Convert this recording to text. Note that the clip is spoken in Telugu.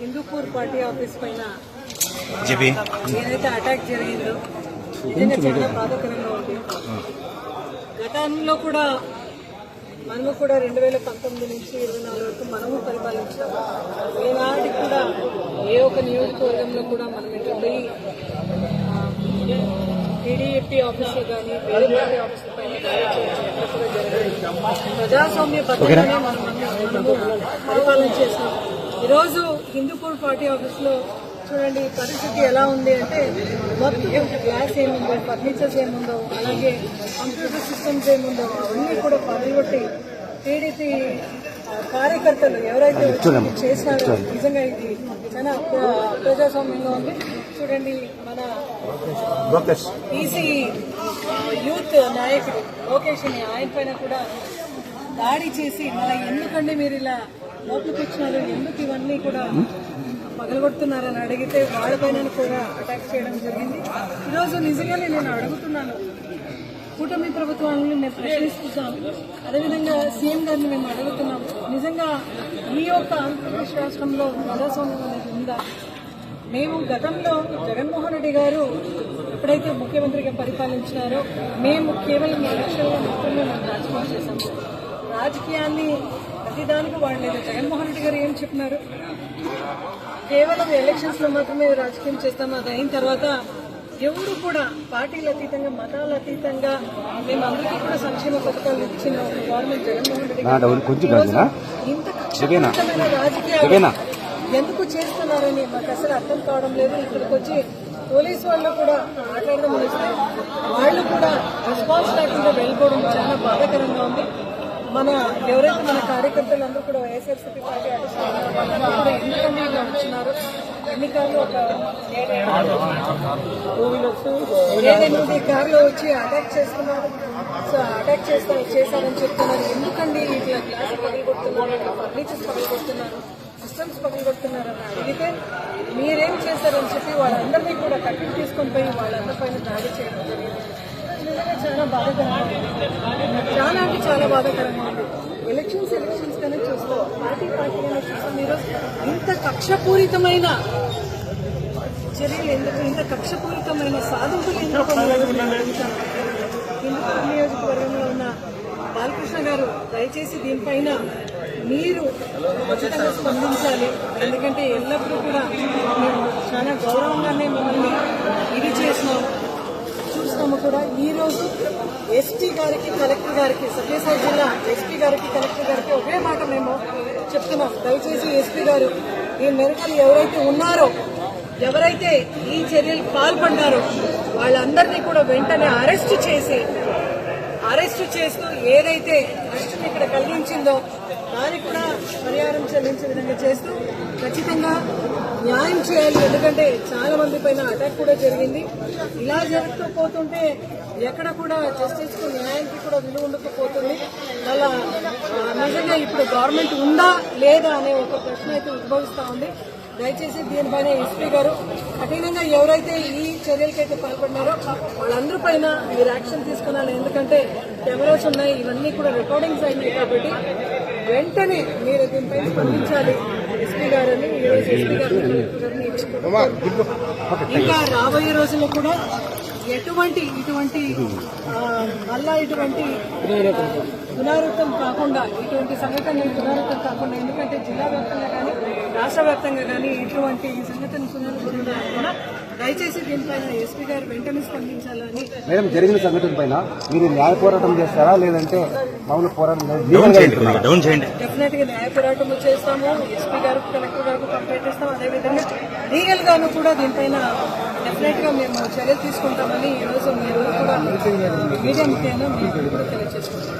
హిందూపూర్ పార్టీ ఆఫీస్ పైన జబీ. ఏదైతే అటాక్ జరిగిందో చాలా బాధాకరంగా ఉంది. గతంలో కూడా మనము కూడా రెండు వేల పంతొమ్మిది నుంచి ఇరవై నాలుగు వరకు మనము పరిపాలించాము. ఏనాటికి కూడా ఏ ఒక్క నియోజకవర్గంలో కూడా మనం ఇట్లా పోయి టీడీఎఫ్టీ ఆఫీసులు కానీ వేరే పార్టీ ఆఫీసుల పైన ప్రజాస్వామ్య పద్ధతిలోనే మనం మనము పరిపాలన చేస్తాం ఈరోజు హిందూపూర్ పార్టీ ఆఫీస్లో చూడండి పరిస్థితి ఎలా ఉంది అంటే మొత్తం గ్లాస్ ఏముందో ఫర్నిచర్స్ ఏముందో అలాగే కంప్యూటర్ సిస్టమ్స్ ఏముందో అవన్నీ కూడా పగలగొట్టి టీడీపీ కార్యకర్తలు ఎవరైతే చేసినారో నిజంగా ఇది చాలా ప్ర- ప్రజాస్వామ్యంగా ఉంది. చూడండి మన ఈసీ యూత్ నాయకుడు లోకేష్ అని ఆయన పైన కూడా దాడి చేసి మన ఎందుకండి మీరు ఇలా లోపలికి ఎందుకు ఇవన్నీ కూడా పగలగొడుతున్నారని అడిగితే వాళ్ళపైన కూడా అటాక్ చేయడం జరిగింది. ఈరోజు నిజంగానే నేను అడుగుతున్నాను. కూటమి ప్రభుత్వాలను మేము ప్రశ్నిస్తున్నాం. అదేవిధంగా సీఎం గారిని మేము అడుగుతున్నాం. నిజంగా ఈ యొక్క ఆంధ్రప్రదేశ్ రాష్ట్రంలో ప్రజాస్వామ్యం అనేది ఉందా? మేము గతంలో జగన్మోహన్ రెడ్డి గారు ఎప్పుడైతే ముఖ్యమంత్రిగా పరిపాలించినారో మేము కేవలం ఎలక్షన్లో మాత్రమే మేము రాజకీయం చేశాము. రాజకీయాన్ని ప్రతిదానికి వాళ్ళు లేదు జగన్మోహన్ రెడ్డి గారు ఏం చెప్పినారు? కేవలం ఎలక్షన్స్లో మాత్రమే రాజకీయం చేస్తాము. అది అయిన తర్వాత ఎవరు కూడా పార్టీల అతీతంగా మతాల అతీతంగా మేము అందరికీ కూడా సంక్షేమ పథకాలు ఇచ్చిన గవర్నమెంట్ జగన్మోహన్ రెడ్డి ఇంత కక్షపూరితమైన రాజకీయాలు ఎందుకు చేస్తున్నారని మాకు అసలు అర్థం కావడం లేదు. ఇక్కడికి వచ్చి పోలీసు వాళ్ళు కూడా మాట్లాడడం వాళ్ళు కూడా రెస్పాన్స్ లేకుండా వెళ్ళిపోవడం చాలా బాధాకరంగా ఉంది. మన ఎవరైతే మన కార్యకర్తలు అందరూ కూడా వైఎస్ఆర్సీపీ పార్టీ అధిష్టానం ఎందుకంటే ఇలా వచ్చినారు ఎన్నికల్లో ఒక ఏదెనిమిది కార్లో వచ్చి అటాక్ చేస్తున్నారు. సో అటాక్ చేస్తారు చేశారని చెప్తున్నారు. ఎందుకండి ఇట్లా గ్లాస్ పగలగొడుతున్నారు ఇట్లా ఫర్నిచర్స్ పగలగొడుతున్నారు సిస్టమ్స్ పగలగొడుతున్నారు అని అడిగితే మీరేం చేశారని చెప్పి వాళ్ళందరినీ కూడా కట్టికి తీసుకొని పోయి వాళ్ళందరి పైన దాడి చేయడం జరిగింది. చాలా బాధాకరంగా చాలా అంటే చాలా బాధాకరంగా ఉంది ఎలక్షన్స్ ఎలక్షన్స్ కానీ చూస్తాం పార్టీ పార్టీ కానీ చూస్తాం ఈరోజు ఇంత కక్షపూరితమైన చర్యలు ఎందుకు? ఇంత కక్షపూరితమైన సాధింపులు ఎందుకు. హిందూపూర్ నియోజకవర్గంలో ఉన్న బాలకృష్ణ గారు దయచేసి దీనిపైన మీరు ఖచ్చితంగా స్పందించాలి. ఎందుకంటే ఎల్లప్పుడూ కూడా మేము చాలా గౌరవంగానే మిమ్మల్ని ఇది చేసినాం. చేసినాము కూడా ఈరోజు ఎస్టీ ఎస్పీ గారికి కలెక్టర్ గారికి సత్యసాయి జిల్లా ఎస్పీ గారికి కలెక్టర్ గారికి ఒకే మాట మేము చెప్తున్నాం. దయచేసి ఎస్పీ గారు ఈ మెరకలు ఎవరైతే ఉన్నారో ఎవరైతే ఈ చర్యలు పాల్పడ్డారో వాళ్ళందరినీ కూడా వెంటనే అరెస్ట్ చేసి అరెస్ట్ చేస్తూ ఏదైతే నష్టం ఇక్కడ కలిగించిందో దానికి కూడా పరిహారం చెల్లించే విధంగా చేస్తూ ఖచ్చితంగా న్యాయం చేయాలి. ఎందుకంటే చాలా మంది పైన అటాక్ కూడా జరిగింది. ఇలా జరుగుతూ పోతుంటే ఎక్కడ కూడా జస్టిస్కు న్యాయానికి కూడా విలువ ఉండకపోతుంది. అలా నిజంగా ఇప్పుడు గవర్నమెంట్ ఉందా లేదా అనే ఒక ప్రశ్న అయితే ఉద్భవిస్తా ఉంది. దయచేసి దీనిపైన ఎస్పీ గారు కఠినంగా ఎవరైతే ఈ చర్యలకైతే పాల్పడినారో వాళ్ళందరి పైన మీరు యాక్షన్ తీసుకున్నాను ఎందుకంటే కెమెరాస్ ఉన్నాయి. ఇవన్నీ కూడా రికార్డింగ్స్ అయినాయి కాబట్టి వెంటనే మీరు దీనిపైన స్పందించాలి. ఎస్పీ గారని ఈరోజు ఎస్పీ గారిని ఇంకా రాబోయే రోజుల్లో కూడా ఎటువంటి ఇటువంటి మళ్ళా ఇటువంటి పునరావృతం కాకుండా ఇటువంటి సంఘటనలు పునరావృతం కాకుండా ఎందుకంటే జిల్లా వ్యాప్తంగా కానీ రాష్ట్ర వ్యాప్తంగా కానీ ఇటువంటి సంఘటన పునరావృతం కాకుండా దయచేసి దీనిపైన ఎస్పీ గారు వెంటనే స్పందించాలని మేడం జరిగిన సంఘటన పైన మీరు న్యాయ పోరాటం చేస్తారా? లేదంటే మామూలు పోరాటం డౌన్ చేయండి కొద్దిగా, డౌన్ చేయండి. డెఫినెట్గా న్యాయ పోరాటం చేస్తాము. ఎస్పీ గారు కలెక్టర్ గారికి కంప్లైంట్ చేస్తాం అదేవిధంగా లీగల్ గాను కూడా దీనిపైన డెఫినెట్గా మేము చర్యలు తీసుకుంటామని ఈరోజు మీరు కూడా మీడియా ముఖ్యంగా మేము కూడా తెలియజేసుకుంటాం